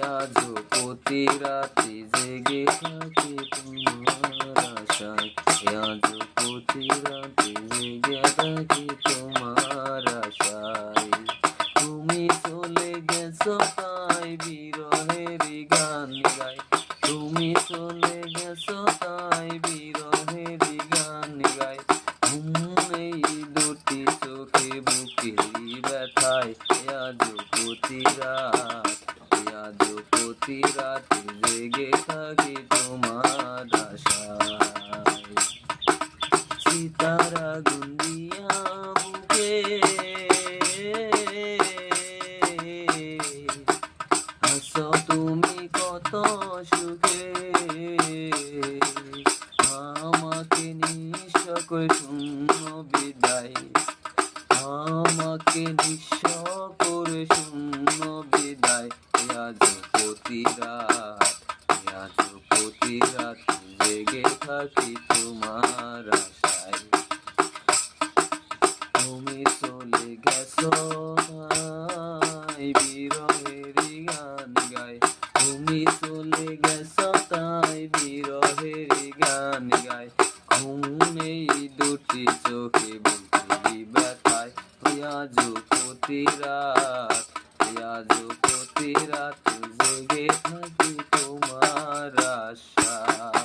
আজ প্রতি রাতে জেগে থাকি তোমার আশায়। আজ প্রতি রাতে জেগে থাকি তোমার আশায়। তুমি চলে গেছো তাই বিরহের গান গাই। তুমি চলে গেছো তাই বিরহের গান গাই। এই দুটি চোখে বুকে ব্যথায়। আজ প্রতি রাত আজ প্রতি রাত জেগে থাকি তোমার আশায়। সিতারা গুন্দিয়া বুকে হাসো তুমি কত সুখে। আমাকে করে শূন্য বিদায়। আমাকে নিঃস্ব করে শূন্য বিদায়। প্রতি রাত আজ প্রতি রাত জেগে থাকি তোমার আশায়। তুমি চলে গেছো বিরহের গান গাই তুমি চলে গেছো তাই বিরহের গান গাই ঘুম এই দুটি চোখে প্রতি রাত আজ প্রতি রাত জেগে থাকি তোমার আশা